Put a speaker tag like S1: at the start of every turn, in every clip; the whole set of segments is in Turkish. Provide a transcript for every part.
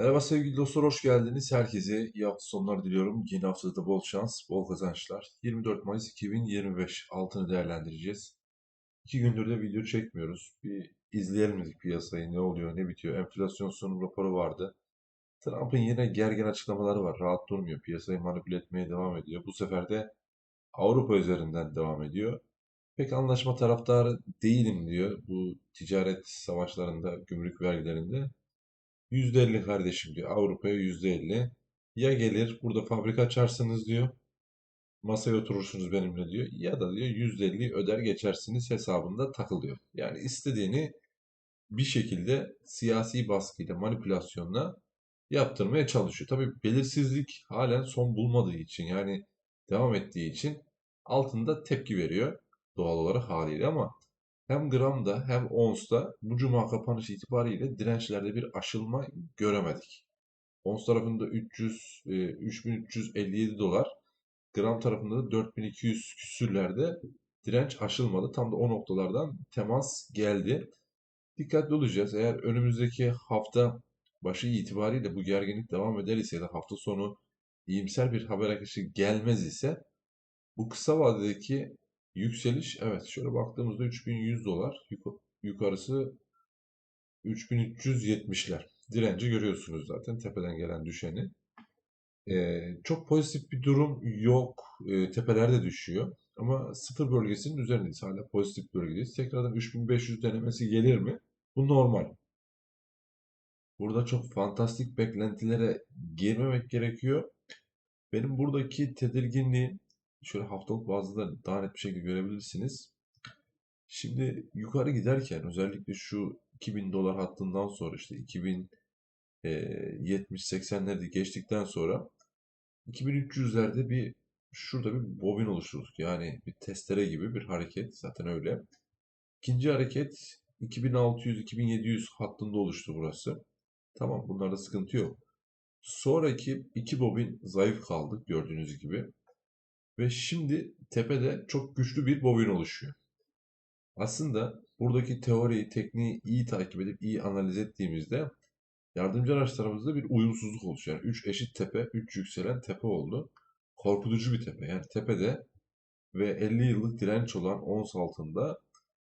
S1: Merhaba sevgili dostlar, hoş geldiniz. Herkese iyi hafta sonları diliyorum. Yeni haftada bol şans, bol kazançlar. 24 Mayıs 2025 altını değerlendireceğiz. İki gündür de video çekmiyoruz. Bir izleyelim dedik piyasayı, ne oluyor, ne bitiyor. Enflasyon sunum raporu vardı. Trump'ın yine gergin açıklamaları var. Rahat durmuyor. Piyasayı manipüle etmeye devam ediyor. Bu sefer de Avrupa üzerinden devam ediyor. Pek anlaşma taraftarı değilim diyor bu ticaret savaşlarında, gümrük vergilerinde. %50 kardeşim diyor. Avrupa'ya %50. Ya gelir burada fabrika açarsınız diyor. Masaya oturursunuz benimle diyor. Ya da diyor %50 öder geçersiniz hesabında takılıyor. Yani istediğini bir şekilde siyasi baskıyla, manipülasyonla yaptırmaya çalışıyor. Tabii belirsizlik halen son bulmadığı için yani devam ettiği için altında tepki veriyor doğal olarak haliyle ama hem gramda hem ons'ta bu cuma kapanış itibariyle dirençlerde bir aşılma göremedik. Ons tarafında 300, e, 3357 dolar, gram tarafında da 4200 küsürlerde direnç aşılmadı. Tam da o noktalardan temas geldi. Dikkatli olacağız. Eğer önümüzdeki hafta başı itibariyle bu gerginlik devam eder ise ya da hafta sonu iyimser bir haber akışı gelmez ise bu kısa vadedeki Yükseliş evet şöyle baktığımızda 3100 dolar yukarısı 3370'ler. Direnci görüyorsunuz zaten tepeden gelen düşeni. Ee, çok pozitif bir durum yok. Ee, tepelerde düşüyor. Ama sıfır bölgesinin üzerindeyiz. Hala pozitif bölgedeyiz. Tekrardan 3500 denemesi gelir mi? Bu normal. Burada çok fantastik beklentilere girmemek gerekiyor. Benim buradaki tedirginliğim şöyle haftalık bazda daha net bir şekilde görebilirsiniz. Şimdi yukarı giderken özellikle şu 2000 dolar hattından sonra işte 2000 70-80'leri geçtikten sonra 2300'lerde bir şurada bir bobin oluşturduk. Yani bir testere gibi bir hareket zaten öyle. İkinci hareket 2600-2700 hattında oluştu burası. Tamam bunlarda sıkıntı yok. Sonraki iki bobin zayıf kaldı gördüğünüz gibi. Ve şimdi tepede çok güçlü bir bobin oluşuyor. Aslında buradaki teoriyi, tekniği iyi takip edip iyi analiz ettiğimizde yardımcı araçlarımızda bir uyumsuzluk oluşuyor. Yani 3 eşit tepe, 3 yükselen tepe oldu. Korkutucu bir tepe. Yani tepede ve 50 yıllık direnç olan ons altında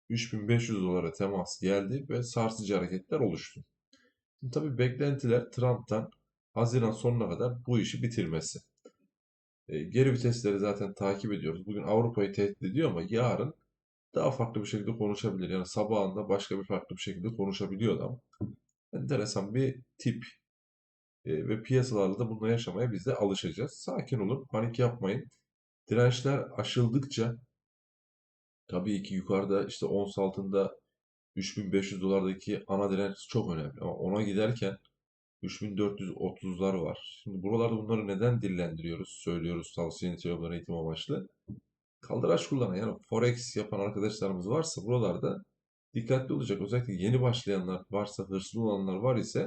S1: 3500 dolara temas geldi ve sarsıcı hareketler oluştu. Şimdi tabii beklentiler Trump'tan Haziran sonuna kadar bu işi bitirmesi. E, geri vitesleri zaten takip ediyoruz. Bugün Avrupa'yı tehdit ediyor ama yarın daha farklı bir şekilde konuşabilir. Yani sabahında başka bir farklı bir şekilde konuşabiliyor adam. Enteresan bir tip. E, ve piyasalarda da bununla yaşamaya biz de alışacağız. Sakin olun, panik yapmayın. Dirençler aşıldıkça tabii ki yukarıda işte ons altında 3500 dolardaki ana direnç çok önemli. Ama ona giderken 3430'lar var. Şimdi buralarda bunları neden dillendiriyoruz, söylüyoruz tavsiye niteliği eğitim amaçlı? Kaldıraç kullanan yani forex yapan arkadaşlarımız varsa buralarda dikkatli olacak. Özellikle yeni başlayanlar varsa, hırslı olanlar var ise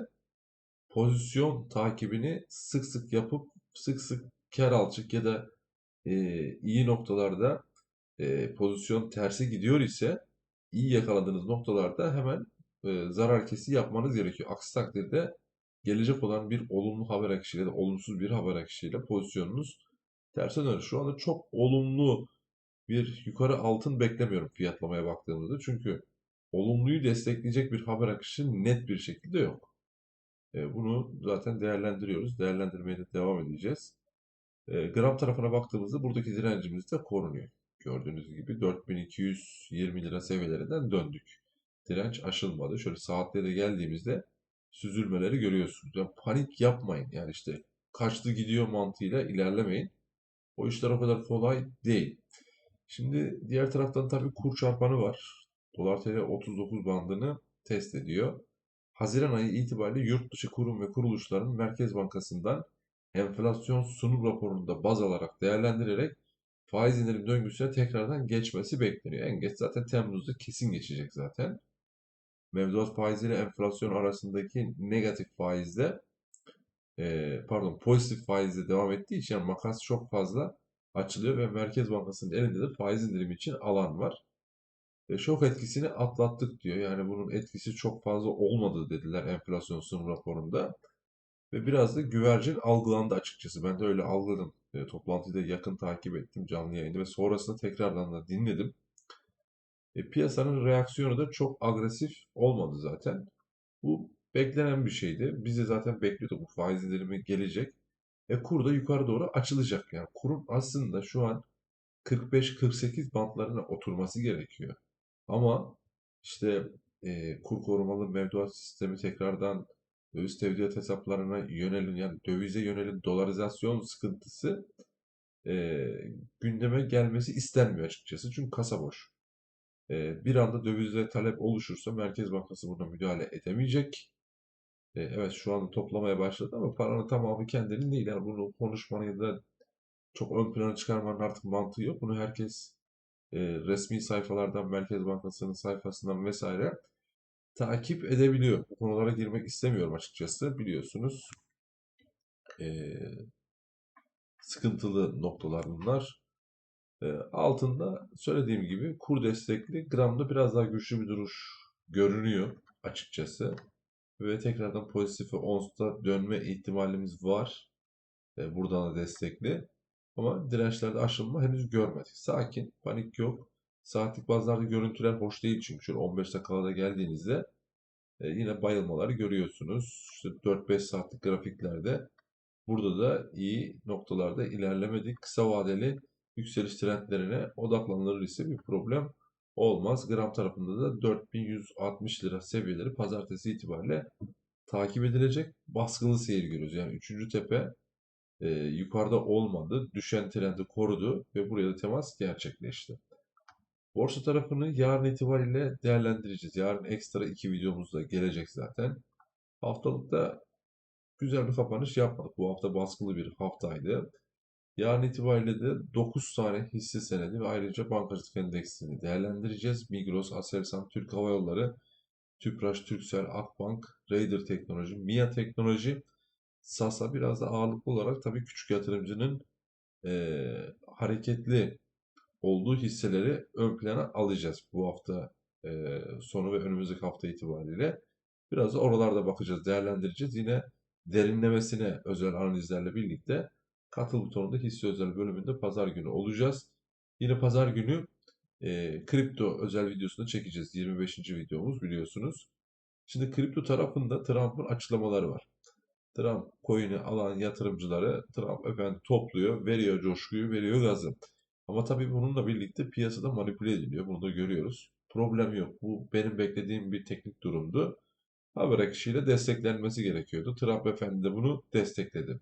S1: pozisyon takibini sık sık yapıp sık sık kar alçık ya da e, iyi noktalarda e, pozisyon tersi gidiyor ise iyi yakaladığınız noktalarda hemen e, zarar kesi yapmanız gerekiyor. Aksi takdirde gelecek olan bir olumlu haber akışıyla da olumsuz bir haber akışıyla pozisyonunuz terse dönür. Şu anda çok olumlu bir yukarı altın beklemiyorum fiyatlamaya baktığımızda. Çünkü olumluyu destekleyecek bir haber akışı net bir şekilde yok. E, bunu zaten değerlendiriyoruz. Değerlendirmeye de devam edeceğiz. E, gram tarafına baktığımızda buradaki direncimiz de korunuyor. Gördüğünüz gibi 4220 lira seviyelerinden döndük. Direnç aşılmadı. Şöyle saatlere geldiğimizde süzülmeleri görüyorsunuz. Yani panik yapmayın. Yani işte kaçtı gidiyor mantığıyla ilerlemeyin. O işler o kadar kolay değil. Şimdi diğer taraftan tabii kur çarpanı var. Dolar TL 39 bandını test ediyor. Haziran ayı itibariyle yurt dışı kurum ve kuruluşların Merkez Bankası'ndan enflasyon sunum raporunda baz alarak değerlendirerek faiz indirim döngüsüne tekrardan geçmesi bekleniyor. En geç zaten Temmuz'da kesin geçecek zaten mevduat faizi enflasyon arasındaki negatif faizde e, pardon pozitif faizde devam ettiği için yani makas çok fazla açılıyor ve Merkez Bankası'nın elinde de faiz indirimi için alan var. Ve şok etkisini atlattık diyor. Yani bunun etkisi çok fazla olmadı dediler enflasyon sunum raporunda. ve biraz da güvercin algılandı açıkçası. Ben de öyle algıladım. E, toplantıyı da yakın takip ettim canlı yayını ve sonrasında tekrardan da dinledim. E, piyasanın reaksiyonu da çok agresif olmadı zaten. Bu beklenen bir şeydi. Biz de zaten bekliyorduk bu faiz indirimi gelecek. E kur da yukarı doğru açılacak. Yani kurun aslında şu an 45-48 bantlarına oturması gerekiyor. Ama işte e, kur korumalı mevduat sistemi tekrardan döviz tevdiat hesaplarına yönelin yani dövize yönelin dolarizasyon sıkıntısı e, gündeme gelmesi istenmiyor açıkçası. Çünkü kasa boş. E, bir anda dövizde talep oluşursa Merkez Bankası buna müdahale edemeyecek. E, evet şu anda toplamaya başladı ama paranın tamamı kendinin değil. Yani bunu konuşmanın ya da çok ön plana çıkarmanın artık mantığı yok. Bunu herkes e, resmi sayfalardan, Merkez Bankası'nın sayfasından vesaire takip edebiliyor. Bu konulara girmek istemiyorum açıkçası. Biliyorsunuz e, sıkıntılı noktalar bunlar. E, altında söylediğim gibi kur destekli, gramda biraz daha güçlü bir duruş görünüyor açıkçası. Ve tekrardan pozitife onsta dönme ihtimalimiz var. E, buradan da destekli. Ama dirençlerde aşılma henüz görmedik. Sakin, panik yok. Saatlik bazlarda görüntüler hoş değil çünkü şöyle 15 dakikada geldiğinizde e, yine bayılmaları görüyorsunuz. İşte 4-5 saatlik grafiklerde burada da iyi noktalarda ilerlemedik. Kısa vadeli yükseliş trendlerine odaklanılır ise bir problem olmaz. Gram tarafında da 4160 lira seviyeleri pazartesi itibariyle takip edilecek baskılı seyir görüyoruz. Yani 3. tepe e, yukarıda olmadı. Düşen trendi korudu ve buraya da temas gerçekleşti. Borsa tarafını yarın itibariyle değerlendireceğiz. Yarın ekstra iki videomuz da gelecek zaten. Haftalıkta güzel bir kapanış yapmadık. Bu hafta baskılı bir haftaydı. Yarın itibariyle de 9 tane hisse senedi ve ayrıca bankacılık endeksini değerlendireceğiz. Migros, Aselsan, Türk Hava Yolları, Tüpraş, Türksel, Akbank, Raider Teknoloji, MIA Teknoloji, Sasa biraz da ağırlıklı olarak tabii küçük yatırımcının e, hareketli olduğu hisseleri ön plana alacağız bu hafta e, sonu ve önümüzdeki hafta itibariyle. Biraz da oralarda bakacağız, değerlendireceğiz. Yine derinlemesine özel analizlerle birlikte katıl butonunda hisse özel bölümünde pazar günü olacağız. Yine pazar günü e, kripto özel videosunu çekeceğiz. 25. videomuz biliyorsunuz. Şimdi kripto tarafında Trump'ın açıklamaları var. Trump coin'i alan yatırımcıları Trump efendi topluyor, veriyor coşkuyu, veriyor gazı. Ama tabii bununla birlikte piyasada manipüle ediliyor. Bunu da görüyoruz. Problem yok. Bu benim beklediğim bir teknik durumdu. Haber akışıyla desteklenmesi gerekiyordu. Trump efendi de bunu destekledi.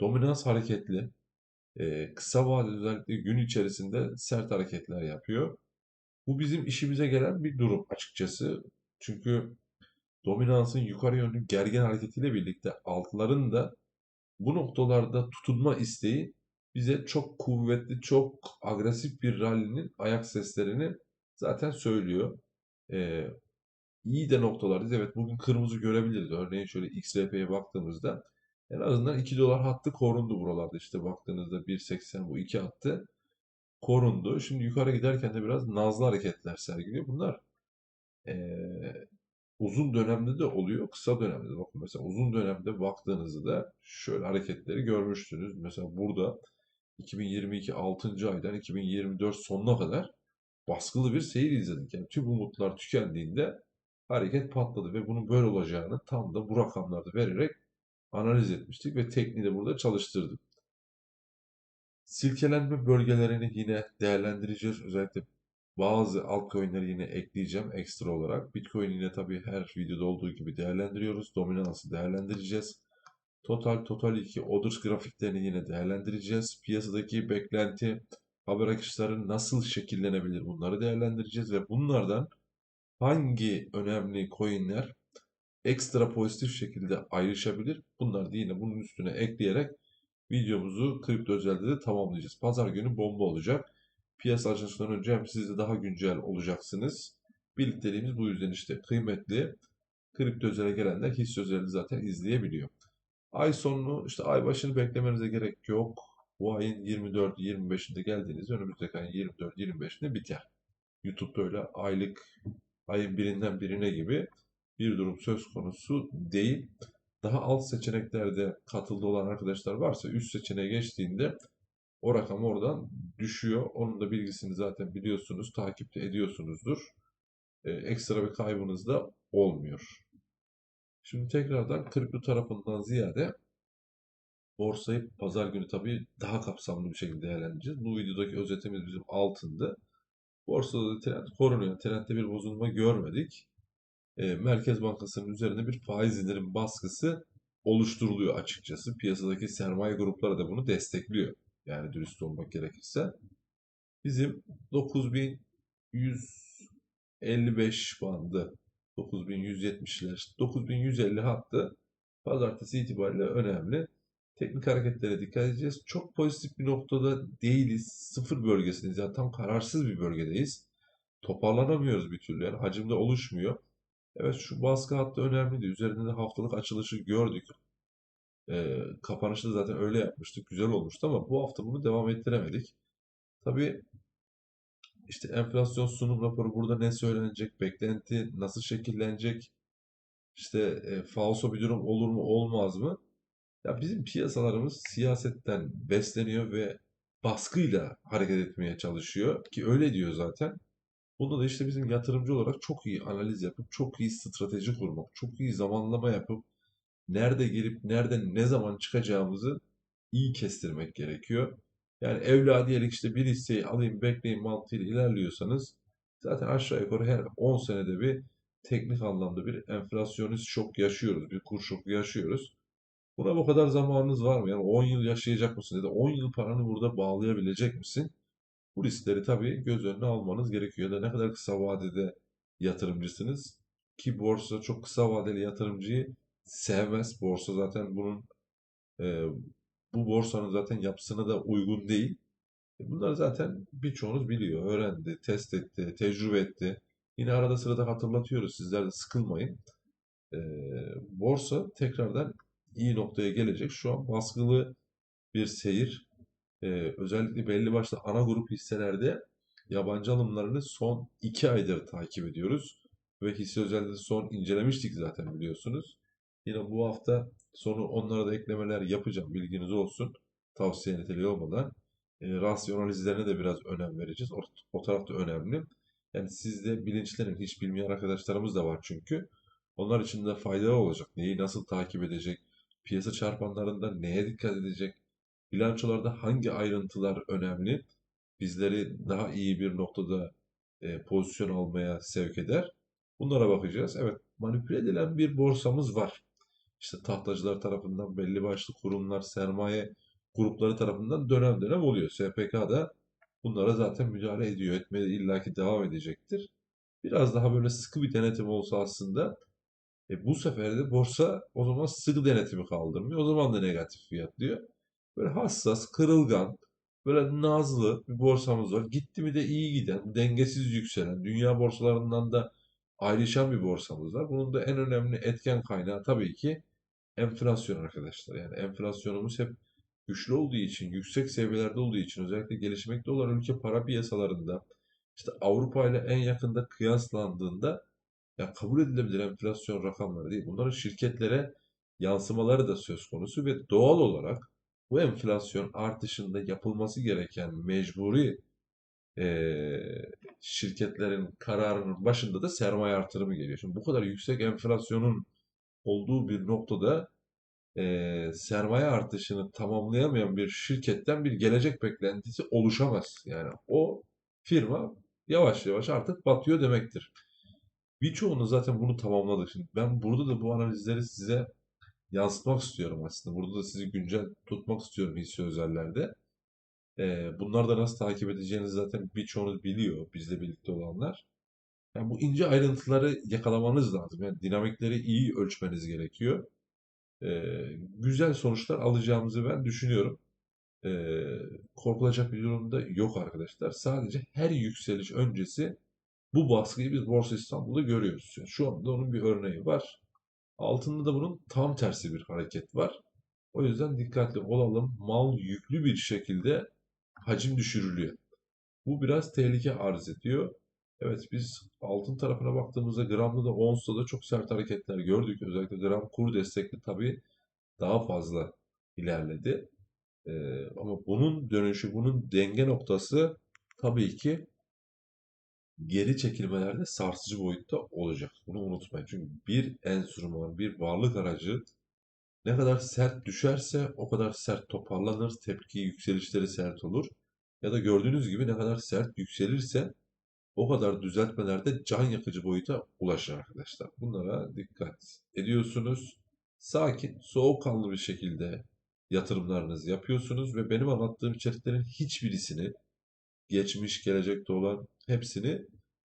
S1: Dominans hareketli. E, kısa vadeli özellikle gün içerisinde sert hareketler yapıyor. Bu bizim işimize gelen bir durum açıkçası. Çünkü dominansın yukarı yönlü gergin hareketiyle birlikte altların da bu noktalarda tutunma isteği bize çok kuvvetli, çok agresif bir rallinin ayak seslerini zaten söylüyor. Ee, iyi de noktalardayız. Evet bugün kırmızı görebiliriz. Örneğin şöyle XRP'ye baktığımızda en azından 2 dolar hattı korundu buralarda. İşte baktığınızda 1.80 bu 2 hattı korundu. Şimdi yukarı giderken de biraz nazlı hareketler sergiliyor. Bunlar ee, uzun dönemde de oluyor, kısa dönemde de. Bakın mesela uzun dönemde baktığınızda da şöyle hareketleri görmüştünüz. Mesela burada 2022 6. aydan 2024 sonuna kadar baskılı bir seyir izledik. Yani tüm umutlar tükendiğinde hareket patladı ve bunun böyle olacağını tam da bu rakamlarda vererek analiz etmiştik ve tekniği de burada çalıştırdık. Silkelenme bölgelerini yine değerlendireceğiz. Özellikle bazı altcoin'leri yine ekleyeceğim ekstra olarak. Bitcoin yine tabii her videoda olduğu gibi değerlendiriyoruz. Dominansı değerlendireceğiz. Total, Total 2, Orders grafiklerini yine değerlendireceğiz. Piyasadaki beklenti, haber akışları nasıl şekillenebilir bunları değerlendireceğiz ve bunlardan hangi önemli coinler ekstra pozitif şekilde ayrışabilir? Bunları da yine bunun üstüne ekleyerek videomuzu kripto özelde de tamamlayacağız. Pazar günü bomba olacak. Piyasa açılışından önce hem siz de daha güncel olacaksınız. Birlikteliğimiz bu yüzden işte kıymetli. Kripto özele gelenler hisse özeli zaten izleyebiliyor. Ay sonunu işte ay başını beklemenize gerek yok. Bu ayın 24-25'inde geldiğinizde önümüzdeki ayın 24-25'inde biter. YouTube'da öyle aylık ayın birinden birine gibi bir durum söz konusu değil. Daha alt seçeneklerde katıldı olan arkadaşlar varsa üst seçeneğe geçtiğinde o rakam oradan düşüyor. Onun da bilgisini zaten biliyorsunuz, takipte ediyorsunuzdur. Ee, ekstra bir kaybınız da olmuyor. Şimdi tekrardan kripto tarafından ziyade borsayı pazar günü tabii daha kapsamlı bir şekilde değerlendireceğiz. Bu videodaki özetimiz bizim altında. Borsada da trend korunuyor. Trendde bir bozulma görmedik. E, Merkez Bankası'nın üzerinde bir faiz indirim baskısı oluşturuluyor açıkçası. Piyasadaki sermaye grupları da bunu destekliyor. Yani dürüst olmak gerekirse. Bizim 9155 bandı 9170'ler 9150 hattı pazartesi itibariyle önemli. Teknik hareketlere dikkat edeceğiz. Çok pozitif bir noktada değiliz. Sıfır bölgesindeyiz. Yani tam kararsız bir bölgedeyiz. Toparlanamıyoruz bir türlü. Yani hacimde oluşmuyor. Evet şu baskı hattı önemliydi. Üzerinde de haftalık açılışı gördük. Ee, kapanışı da zaten öyle yapmıştık. Güzel olmuştu ama bu hafta bunu devam ettiremedik. Tabii işte enflasyon sunum raporu burada ne söylenecek, beklenti nasıl şekillenecek, işte e, falso bir durum olur mu olmaz mı? Ya bizim piyasalarımız siyasetten besleniyor ve baskıyla hareket etmeye çalışıyor ki öyle diyor zaten. Bunda da işte bizim yatırımcı olarak çok iyi analiz yapıp, çok iyi strateji kurmak, çok iyi zamanlama yapıp, nerede girip, nerede ne zaman çıkacağımızı iyi kestirmek gerekiyor. Yani evladiyelik işte bir hisseyi alayım, bekleyin mantığıyla ilerliyorsanız zaten aşağı yukarı her 10 senede bir teknik anlamda bir enflasyonist şok yaşıyoruz, bir kur şoku yaşıyoruz. Buna bu kadar zamanınız var mı? Yani 10 yıl yaşayacak mısın? Ya da 10 yıl paranı burada bağlayabilecek misin? Bu riskleri tabii göz önüne almanız gerekiyor. Ya da ne kadar kısa vadede yatırımcısınız? Ki borsa çok kısa vadeli yatırımcıyı sevmez. Borsa zaten bunun e, bu borsanın zaten yapısına da uygun değil. E, bunları zaten birçoğunuz biliyor, öğrendi, test etti, tecrübe etti. Yine arada sırada hatırlatıyoruz. Sizler de sıkılmayın. E, borsa tekrardan iyi noktaya gelecek. Şu an baskılı bir seyir. Ee, özellikle belli başlı ana grup hisselerde yabancı alımlarını son 2 aydır takip ediyoruz. Ve hisse özellikle son incelemiştik zaten biliyorsunuz. Yine bu hafta sonu onlara da eklemeler yapacağım. Bilginiz olsun. Tavsiye niteliği olmadan. E, rasyonalizlerine de biraz önem vereceğiz. O, o taraf da önemli. Yani sizde bilinçlerin hiç bilmeyen arkadaşlarımız da var çünkü. Onlar için de faydalı olacak. Neyi nasıl takip edecek? Piyasa çarpanlarında neye dikkat edecek? Bilançolarda hangi ayrıntılar önemli? Bizleri daha iyi bir noktada e, pozisyon almaya sevk eder. Bunlara bakacağız. Evet, manipüle edilen bir borsamız var. İşte tahtacılar tarafından belli başlı kurumlar, sermaye grupları tarafından dönem dönem oluyor. SPK da bunlara zaten müdahale ediyor. Etmeye illaki devam edecektir. Biraz daha böyle sıkı bir denetim olsa aslında e bu sefer de borsa o zaman sıkı denetimi kaldırmıyor. O zaman da negatif fiyat diyor. Böyle hassas, kırılgan, böyle nazlı bir borsamız var. Gitti mi de iyi giden, dengesiz yükselen, dünya borsalarından da ayrışan bir borsamız var. Bunun da en önemli etken kaynağı tabii ki enflasyon arkadaşlar. Yani enflasyonumuz hep güçlü olduğu için, yüksek seviyelerde olduğu için özellikle gelişmekte olan ülke para piyasalarında işte Avrupa ile en yakında kıyaslandığında ya kabul edilebilir enflasyon rakamları değil. Bunların şirketlere yansımaları da söz konusu ve doğal olarak bu enflasyon artışında yapılması gereken mecburi e, şirketlerin kararının başında da sermaye artırımı geliyor. Şimdi bu kadar yüksek enflasyonun olduğu bir noktada e, sermaye artışını tamamlayamayan bir şirketten bir gelecek beklentisi oluşamaz. Yani o firma yavaş yavaş artık batıyor demektir. Birçoğunu zaten bunu tamamladık. Şimdi ben burada da bu analizleri size yansıtmak istiyorum aslında. Burada da sizi güncel tutmak istiyorum hisse özellerde. Ee, bunlar da nasıl takip edeceğinizi zaten birçoğunuz biliyor, bizle birlikte olanlar. Yani bu ince ayrıntıları yakalamanız lazım. Yani dinamikleri iyi ölçmeniz gerekiyor. Ee, güzel sonuçlar alacağımızı ben düşünüyorum. Ee, korkulacak bir durumda yok arkadaşlar. Sadece her yükseliş öncesi bu baskıyı biz Borsa İstanbul'da görüyoruz. Yani şu anda onun bir örneği var. Altında da bunun tam tersi bir hareket var. O yüzden dikkatli olalım. Mal yüklü bir şekilde hacim düşürülüyor. Bu biraz tehlike arz ediyor. Evet biz altın tarafına baktığımızda gramda da onsda da çok sert hareketler gördük. Özellikle gram kur destekli tabii daha fazla ilerledi. Ee, ama bunun dönüşü, bunun denge noktası tabii ki geri çekilmelerde sarsıcı boyutta olacak. Bunu unutmayın. Çünkü bir enstrüman, bir varlık aracı ne kadar sert düşerse o kadar sert toparlanır, tepki yükselişleri sert olur. Ya da gördüğünüz gibi ne kadar sert yükselirse o kadar düzeltmelerde can yakıcı boyuta ulaşır arkadaşlar. Bunlara dikkat ediyorsunuz. Sakin, soğukkanlı bir şekilde yatırımlarınızı yapıyorsunuz ve benim anlattığım içeriklerin hiçbirisini geçmiş, gelecekte olan hepsini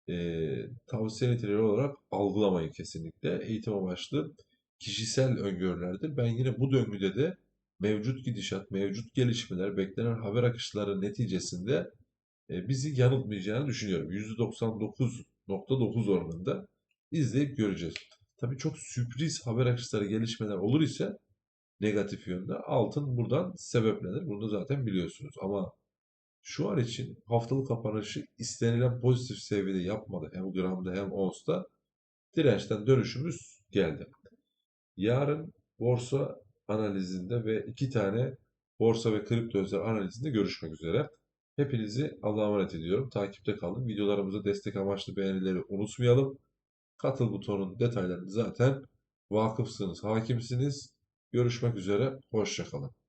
S1: e, tavsiye niteliği olarak algılamayın kesinlikle. Eğitim amaçlı kişisel öngörülerdir. Ben yine bu döngüde de mevcut gidişat, mevcut gelişmeler, beklenen haber akışları neticesinde e, bizi yanıltmayacağını düşünüyorum. %99.9 oranında izleyip göreceğiz. Tabii çok sürpriz haber akışları, gelişmeler olur ise negatif yönde altın buradan sebeplenir. Bunu zaten biliyorsunuz. Ama şu an için haftalık kapanışı istenilen pozitif seviyede yapmadı. Hem gramda hem onsta dirençten dönüşümüz geldi. Yarın borsa analizinde ve iki tane borsa ve kripto özel analizinde görüşmek üzere. Hepinizi Allah'a emanet ediyorum. Takipte kalın. Videolarımıza destek amaçlı beğenileri unutmayalım. Katıl butonun detaylarını zaten vakıfsınız, hakimsiniz. Görüşmek üzere. Hoşçakalın.